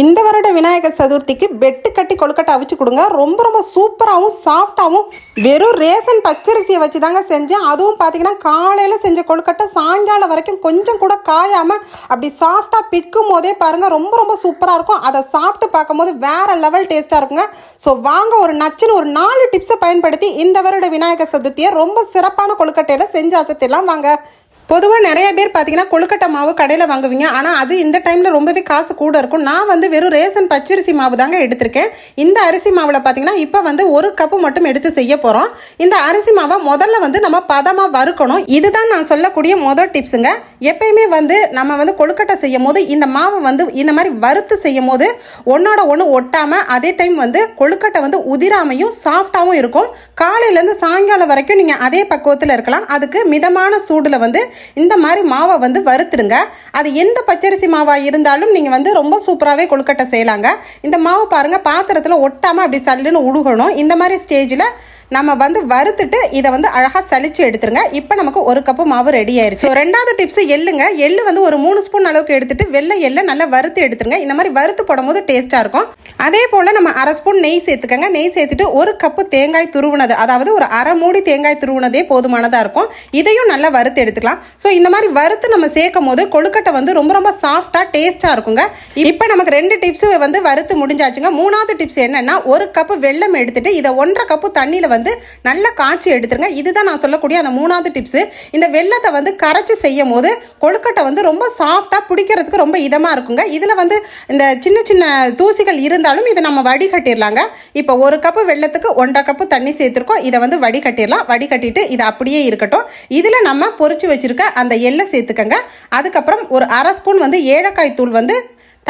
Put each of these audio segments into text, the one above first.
இந்த வருட விநாயகர் சதுர்த்திக்கு பெட்டு கட்டி கொழுக்கட்டை அவிச்சு கொடுங்க. ரொம்ப ரொம்ப சூப்பராகவும் சாஃப்டாகவும் வெறும் ரேசன் பச்சரிசியை வச்சு தாங்க செஞ்சேன். அதுவும் பார்த்தீங்கன்னா காலையில் செஞ்ச கொழுக்கட்டை சாயங்காலம் வரைக்கும் கொஞ்சம் கூட காயாமல் அப்படி சாஃப்டாக பிக்கும் போதே பாருங்கள் ரொம்ப ரொம்ப சூப்பராக இருக்கும். அதை சாப்பிட்டு பார்க்கும்போது வேறு லெவல் டேஸ்ட்டாக இருக்குங்க. ஸோ வாங்க ஒரு நச்சுன்னு ஒரு நாலு டிப்ஸை பயன்படுத்தி இந்த வருட விநாயகர் சதுர்த்தியை ரொம்ப சிறப்பான கொழுக்கட்டையில் செஞ்சு அசத்திடலாம். வாங்க. பொதுவாக நிறைய பேர் பார்த்தீங்கன்னா கொழுக்கட்டை மாவு கடையில் வாங்குவீங்க. ஆனால் அது இந்த டைமில் ரொம்பவே காசு கூட இருக்கும். நான் வந்து வெறும் ரேசன் பச்சரிசி மாவு தாங்க எடுத்திருக்கேன். இந்த அரிசி மாவில் பார்த்தீங்கன்னா இப்போ வந்து ஒரு கப்பு மட்டும் எடுத்து செய்ய போகிறோம் இந்த அரிசி மாவை முதல்ல வந்து நம்ம பதமாக வறுக்கணும். இதுதான் நான் சொல்லக்கூடிய மொதல் டிப்ஸுங்க எப்பயுமே வந்து நம்ம வந்து கொழுக்கட்டை செய்யும் போது இந்த மாவை வந்து இந்த மாதிரி வறுத்து செய்யும் போது ஒன்றோட ஒன்று ஒட்டாமல் அதே டைம் வந்து கொழுக்கட்டை வந்து உதிராமையும் சாஃப்டாகவும் இருக்கும். காலையிலேருந்து சாயங்காலம் வரைக்கும் நீங்கள் அதே பக்குவத்தில் இருக்கலாம். அதுக்கு மிதமான சூடில் வந்து இந்த மாதிரி மாவை வந்து வறுத்துடுங்க. அது எந்த பச்சரிசி மாவாக இருந்தாலும் நீங்கள் வந்து ரொம்ப சூப்பராகவே கொழுக்கட்டை செய்யலாங்க. இந்த மாவு பாருங்கள் பாத்திரத்தில் ஒட்டாமல் அப்படி சல்லுன்னு உழுகணும் இந்த மாதிரி ஸ்டேஜில் நம்ம வந்து வறுத்துட்டு இதை வந்து அழகாக சளிச்சு எடுத்துருங்க. இப்போ நமக்கு ஒரு கப்பு மாவு ரெடி ஆயிருச்சு. ஸோ ரெண்டாவது டிப்ஸ் எள்ளுங்க. எள்ளு வந்து ஒரு மூணு ஸ்பூன் அளவுக்கு எடுத்துட்டு வெள்ளை எள்ளை நல்லா வறுத்து எடுத்துருங்க. இந்த மாதிரி வறுத்து போடும்போது டேஸ்ட்டாக இருக்கும். அதே போல் நம்ம அரை ஸ்பூன் நெய் சேர்த்துக்கங்க. நெய் சேர்த்துட்டு ஒரு கப்பு தேங்காய் துருவுனது அதாவது ஒரு அரை மூடி தேங்காய் துருவுனதே போதுமானதாக இருக்கும். இதையும் நல்லா வறுத்து எடுத்துக்கலாம். ஸோ இந்த மாதிரி வறுத்து நம்ம சேர்க்கும் போது கொழுக்கட்டை வந்து ரொம்ப ரொம்ப சாஃப்டாக டேஸ்ட்டாக இருக்குங்க. இப்போ நமக்கு ரெண்டு டிப்ஸ் வந்து வறுத்து முடிஞ்சாச்சுங்க. மூணாவது டிப்ஸ் என்னென்னா ஒரு கப்பு வெல்லம் எடுத்துட்டு இதை ஒன்றரை கப்பு தண்ணியில் வந்து நல்லா காய்ச்சி எடுத்துருங்க. இதுதான் நான் சொல்லக்கூடிய அந்த மூணாவது டிப்ஸ் இந்த வெள்ளத்தை வந்து கரைச்சி செய்யும் போது கொழுக்கட்டை வந்து ரொம்ப சாஃப்டாக பிடிக்கிறதுக்கு ரொம்ப இதமாக இருக்குங்க. இதில் வந்து இந்த சின்ன சின்ன தூசிகள் இருந்தால் இருந்தாலும் இதை நம்ம வடிகட்டிடலாங்க இப்போ ஒரு கப்பு வெள்ளத்துக்கு ஒன்றரை கப்பு தண்ணி சேர்த்துருக்கோம். இதை வந்து வடிகட்டிடலாம் வடிகட்டிட்டு இது அப்படியே இருக்கட்டும். இதில் நம்ம பொறிச்சு வச்சுருக்க அந்த எள்ளை சேர்த்துக்கங்க. அதுக்கப்புறம் ஒரு அரை ஸ்பூன் வந்து ஏலக்காய் தூள் வந்து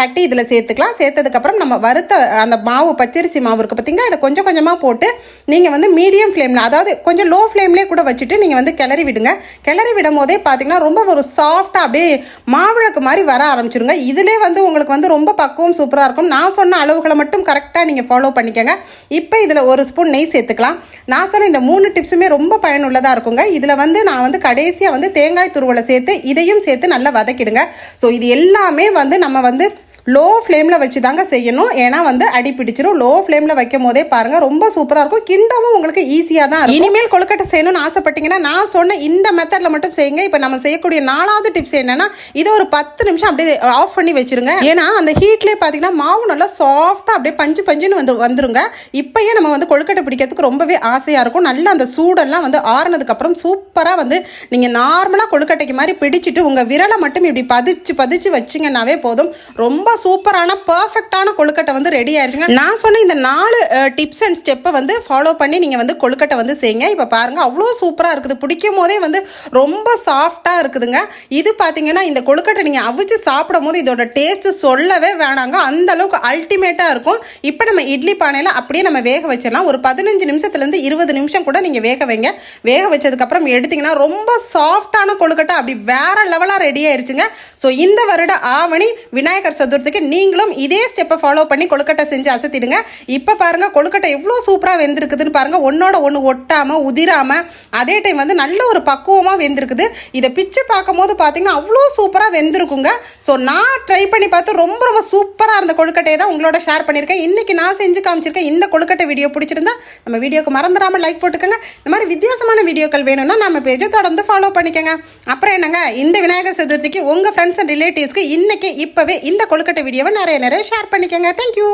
தட்டி இதில் சேர்த்துக்கலாம். சேர்த்ததுக்கப்புறம் நம்ம வறுத்த அந்த மாவு பச்சரிசி மாவு இருக்குது பார்த்தீங்களா இதை கொஞ்சம் கொஞ்சமாக போட்டு நீங்கள் வந்து மீடியம் ஃப்ளேமில் அதாவது கொஞ்சம் லோ ஃப்ளேம்லேயே கூட வச்சுட்டு நீங்கள் வந்து கிளறி விடுங்க. கிளறி விடும் போதே பார்த்தீங்கன்னா ரொம்ப ஒரு சாஃப்டாக அப்படியே மாவிளக்கு மாதிரி வர ஆரம்பிச்சிருங்க. இதிலே வந்து உங்களுக்கு வந்து ரொம்ப பக்குவம் சூப்பராக இருக்கும். நான் சொன்ன அளவுகளை மட்டும் கரெக்டாக நீங்கள் ஃபாலோ பண்ணிக்கோங்க. இப்போ இதில் ஒரு ஸ்பூன் நெய் சேர்த்துக்கலாம். நான் சொன்ன இந்த மூணு டிப்ஸுமே ரொம்ப பயனுள்ளதாக இருக்குங்க. இதில் வந்து நான் வந்து கடைசியாக வந்து தேங்காய் துருவலை சேர்த்து இதையும் சேர்த்து நல்லா வதக்கிடுங்க. ஸோ இது எல்லாமே வந்து நம்ம வந்து லோ ஃப்ளேமில் வச்சு தாங்க செய்யணும். ஏன்னா வந்து அடி பிடிச்சிரும். லோ ஃப்ளேமில் வைக்கும் போதே பாருங்கள் ரொம்ப சூப்பராக இருக்கும். கிண்டவும் உங்களுக்கு ஈஸியாக தான் இருக்கும். இனிமேல் கொழுக்கட்டை செய்யணும்னு ஆசைப்பட்டீங்கன்னா நான் சொன்ன இந்த மெத்தடில் மட்டும் செய்யுங்க. இப்போ நம்ம செய்யக்கூடிய நாலாவது டிப்ஸ் என்னன்னா இதை ஒரு பத்து நிமிஷம் அப்படியே ஆஃப் பண்ணி வச்சிருங்க. ஏன்னா அந்த ஹீட்லேயே பார்த்தீங்கன்னா மாவு நல்லா சாஃப்டாக அப்படியே பஞ்சு பஞ்சுன்னு வந்து வந்துருங்க. இப்போயே நம்ம வந்து கொழுக்கட்டை பிடிக்கிறதுக்கு ரொம்பவே ஆசையாக இருக்கும். நல்லா அந்த சூடெல்லாம் வந்து ஆறுனதுக்கப்புறம் சூப்பராக வந்து நீங்கள் நார்மலாக கொழுக்கட்டைக்கு மாதிரி பிடிச்சிட்டு உங்கள் விரலை மட்டும் இப்படி பதிச்சு பதிச்சு வச்சிங்கன்னாவே போதும். ரொம்ப சூப்பரான பர்ஃபெக்டான கொழுக்கட்டை வந்து ரெடி ஆயிருச்சுங்க. நான் சொன்ன இந்த நாலு டிப்ஸ் அண்ட் ஸ்டெப்பை வந்து ஃபாலோ பண்ணி நீங்கள் வந்து கொழுக்கட்டை வந்து செய்யுங்க. இப்போ பாருங்கள் அவ்வளோ சூப்பராக இருக்குது. பிடிக்கும் போதே வந்து ரொம்ப சாஃப்டாக இருக்குதுங்க. இது பார்த்தீங்கன்னா இந்த கொழுக்கட்டை நீங்கள் அவிச்சு சாப்பிடும் போது இதோட டேஸ்ட்டு சொல்லவே வேணாங்க. அந்த அளவுக்கு அல்டிமேட்டாக இருக்கும். இப்போ நம்ம இட்லி பானையில் அப்படியே நம்ம வேக வச்சிடலாம். ஒரு பதினஞ்சு நிமிஷத்துலேருந்து இருபது நிமிஷம் கூட நீங்கள் வேக வைங்க. வேக வச்சதுக்கப்புறம் எடுத்தீங்கன்னா ரொம்ப சாஃப்டான கொழுக்கட்டை. அப்படி வேற லெவலாக ரெடி ஆயிருச்சுங்க. ஸோ இந்த வருட ஆவணி விநாயகர் சதுர்த்தி சதுர்த்திக்கு நீங்களும் இதே ஸ்டெப்பை ஃபாலோ பண்ணி கொழுக்கட்டை செஞ்சு அசத்திடுங்க. இப்போ பாருங்க கொழுக்கட்டை எவ்வளோ சூப்பராக வெந்திருக்குதுன்னு பாருங்க. ஒன்னோட ஒன்று ஒட்டாமல் உதிராமல் அதே டைம் வந்து நல்ல ஒரு பக்குவமாக வெந்திருக்குது. இதை பிச்சு பார்க்கும் போது பார்த்தீங்கன்னா அவ்வளோ சூப்பராக வெந்திருக்குங்க. ஸோ நான் ட்ரை பண்ணி பார்த்து ரொம்ப ரொம்ப சூப்பராக இருந்த கொழுக்கட்டையை தான் உங்களோட ஷேர் பண்ணியிருக்கேன். இன்னைக்கு நான் செஞ்சு காமிச்சிருக்கேன் இந்த கொழுக்கட்டை வீடியோ பிடிச்சிருந்தா நம்ம வீடியோக்கு மறந்துடாமல் லைக் போட்டுக்கோங்க. இந்த மாதிரி வித்தியாசமான வீடியோக்கள் வேணும்னா நம்ம பேஜை தொடர்ந்து ஃபாலோ பண்ணிக்கோங்க. அப்புறம் என்னங்க இந்த விநாயகர் சதுர்த்திக்கு உங்கள் ஃப்ரெண்ட்ஸ் அண்ட் ரிலேட்டிவ்ஸ்க்கு இன்னைக்கு இப்போவே இந்த கொழுக்கட்டை வீடியோவை நிறைய நிறைய ஷேர் பண்ணிக்கோங்க. தேங்க்யூ